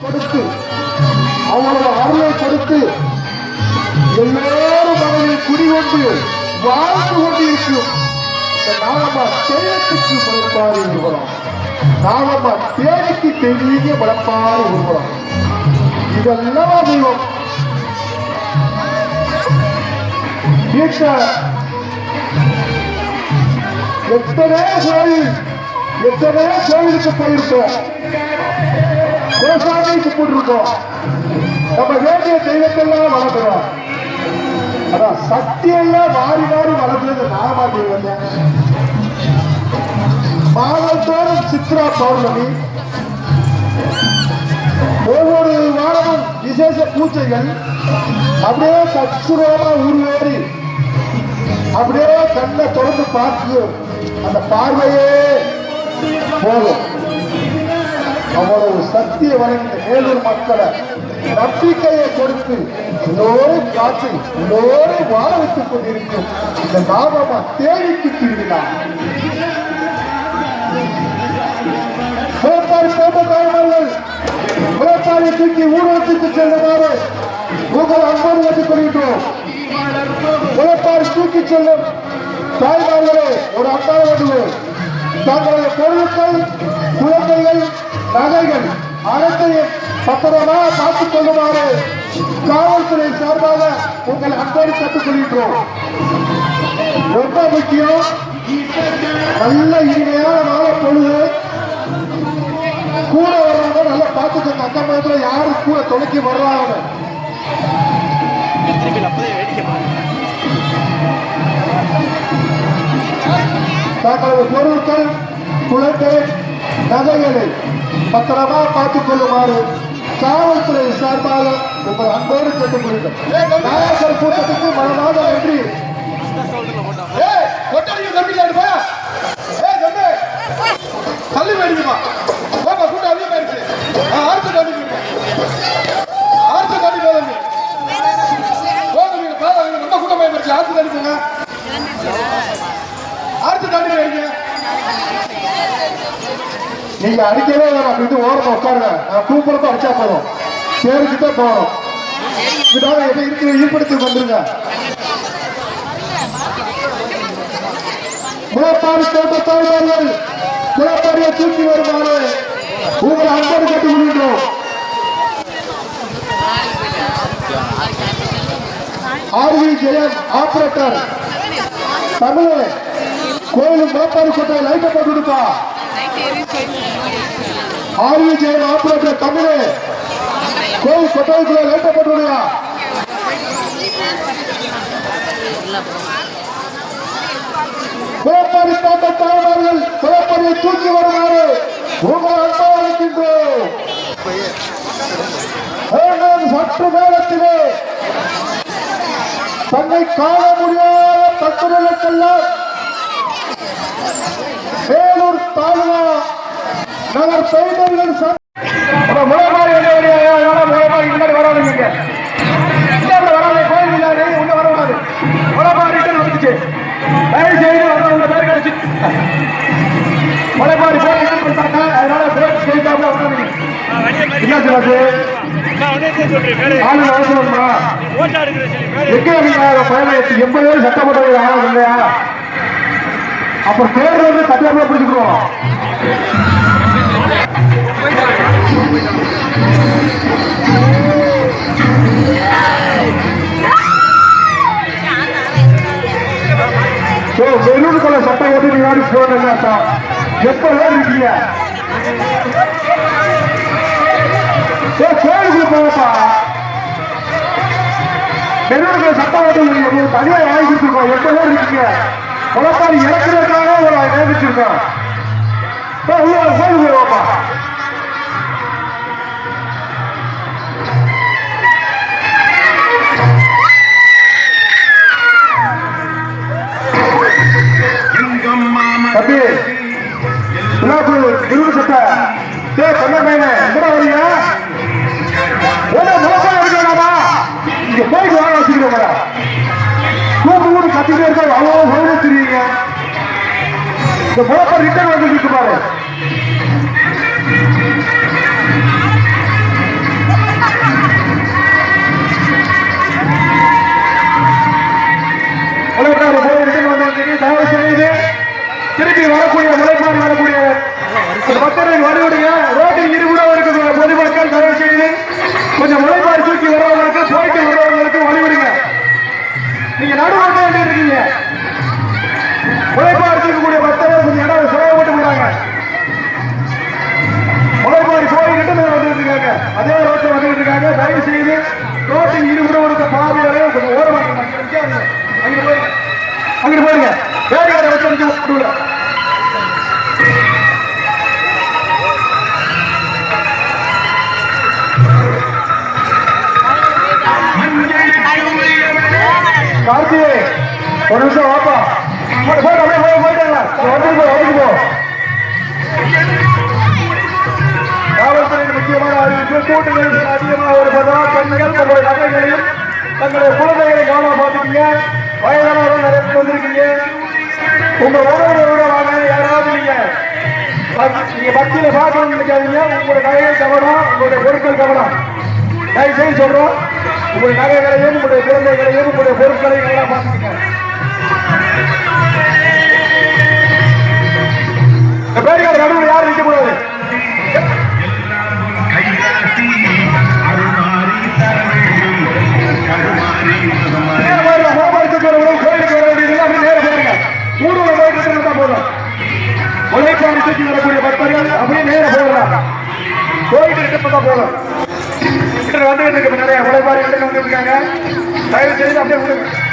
கொடுத்து அவங்களோட அருளை கொடுத்து எல்லாரும் மனதில் குடிகொண்டு வாழ்ந்து கொண்டிருக்கும் இந்த நாகம்மா தெய்வத்துக்கு முளைப்பாறு இருக்கிறோம் நாகம்மா தேவைக்கு தெரிய முளைப்பாறு இருக்கிறோம் இதெல்லாம் தெய்வம். எத்தனை கோயில் எத்தனை கோயிலுக்கு போயிருக்கோம் கோசாமி கும்பிட்டுருக்கோம் நம்ம வேண்டிய தெய்வத்தெல்லாம் வளர்க்குறோம் அதான் சக்தியெல்லாம் மாறி மாறி வளர்த்துறது நான் தெய்வம் தான். சித்ரா பௌர்ணமி. ஒவ்வொரு வாரமும் விசேஷ பூஜைகள். அப்படியே கச்சுரமா உருவேறி அப்படியே கண்ணை தொடர்ந்து பார்த்து அந்த பார்வையே போகும். அவ்வளவு சக்தியை வழங்கிய மேலூர் மக்களை நம்பிக்கையை கொடுத்து எல்லோரும் காத்து எல்லோரும் வாழ வைத்துக் கொண்டிருக்கும் இந்த நாகமா தேடிக்கு திருவிழா. முளைப்பாரி தூக்கி ஊர்வலத்துக்கு செல்லுமாறு உங்கள் அன்போடு வைத்துக் கொள்கின்றோம் முளைப்பாரி தூக்கி செல்லும் தாய்மார்களே ஒரு அன்பான வேண்டுகோள் தங்களது பொருட்கள் குழந்தைகள் நகைகள் அனைத்தையும் பத்திரமா பார்த்துக் கொள்ளுமாறு காவல்துறை சார்பாக உங்கள் அன்போடு கற்றுக் கொள்கின்றோம். ரொம்ப முக்கியம் நல்ல இனிமையான நாள பொழுது கூட வர்றவங்க நல்லா பார்த்துக்கோங்க. அந்த மாதிரி யாரும் கூட தொலைக்கி வர்றாங்க. தங்களது பொருட்கள் குழந்தை நகைகளை பத்திரமா பார்த்துக் கொள்ளுமாறு காவல்துறை சார்பாக உங்கள் அன்போடு கேட்டுக்கொள்கிறோம் நாயக்கர் கூட்டத்துக்கு மனமாக நன்றி ஏய், கொட்டடிக்க தம்பில எடுப்பா. ஏய், தள்ளி போயிடுங்கப்பா. நீங்க அடிக்கவே வேணாம். இது ஓரமா உட்காருங்க. நான் கூப்பிடப்ப அடிச்சா போதும். பேருக்கிட்ட போறோம் இதனால எதை இருக்கிற ஈடுபடுத்தி வந்துருங்க. முளப்பாடு தோட்ட முளப்பாடியை தூக்கி வருமாறு உங்களை அன்போடு கேட்டுக் கொள்கின்றோம் ஆர்வி ஜெயன் ஆபரேட்டர். தமிழ் கோயிலும் முளைப்பாரி கொட்டை லைட்டை போட்டு கொடுப்பா. R V Jayan operator Tamil. கோவில் கொட்டாயத்தில் லைட்டை போட்டு விடுங்க குளப்படி தோட்ட தூக்கி வருமாறு உங்கள் அன்பாக இருக்கின்றோம் சற்று நேரத்திலே தன்னை காண முடியாத பக்தர்களுக்கெல்லாம் வேலூர் தாலுகா நகர் பெயிண்டர்கள் சட்டமன்ற அப்ப ரிட்டர்ன் வந்துச்சு என்ன இல்லையா? அப்புறம் பேர் வந்து தட்டியாப்புல பிடிச்சிக்கிறோம் மெரூன் கலர் சட்டை போட்டு நீங்க யாரும் எப்ப இருக்கீங்க கோயிலுக்குள்ள போகப்பா மெரூன் கலர் சட்டை தனியா வாங்கி கொடுத்துருக்கோம் எப்ப இருக்கீங்க குளப்பாரி இறக்குறதுக்காக ஒரு நியமிச்சிருக்கோம் போ, உள்ள வா, கோயிலுக்குள்ள வாப்பா. தம்பி இருபது சட்டை. சே சொன்ன எங்கடா வரீங்க ஏன்னா மோசம் இங்க போயிட்டு வாங்க வச்சுக்கிறோம் இருக்க அவ்வளோ இந்த போப்பர் ரிட்டர்ன் வந்து இருக்கு பாரு தயவு செய்து திருப்பி வரக்கூடிய முறைப்பாடு வரக்கூடிய பக்தர்கள் வழிவிடுங்க ಕೂಡ ಕಾರ್ತಿ ಒಂದು ನಿಮಿಷ ವಾಪ காவல்துறையின் முக்கியமான அறிவிப்பு கூட்டு நெரிசல் அதிகமாக இருப்பதால் பெண்கள் தங்களுடைய நகைகளையும் தங்களுடைய குழந்தைகளை கவனம் பார்த்துக்கீங்க வயதானவர்கள் நிறைய வந்திருக்கீங்க. உங்க உறவுகளோட வாங்க யாராவது நீங்க நீங்க பக்தியில பார்க்கணும்னு நினைக்காதீங்க உங்களோட நகைகள் கவனம் உங்களுடைய பொருட்கள் கவனம் தயவு செய்து சொல்றோம் உங்களுடைய நகைகளையும் உங்களுடைய குழந்தைகளையும் உங்களுடைய பொருட்களையும் நல்லா பார்த்துக்கங்க இந்த பேருக்கார நடுவில் யாரும் நிற்க கூடாது போயிட்டு போதும். வந்துகிட்டு இருக்கு நிறைய உழைப்பாளி வந்துட்டு இருக்காங்க. தயவு செய்து அப்படியே விடுங்க.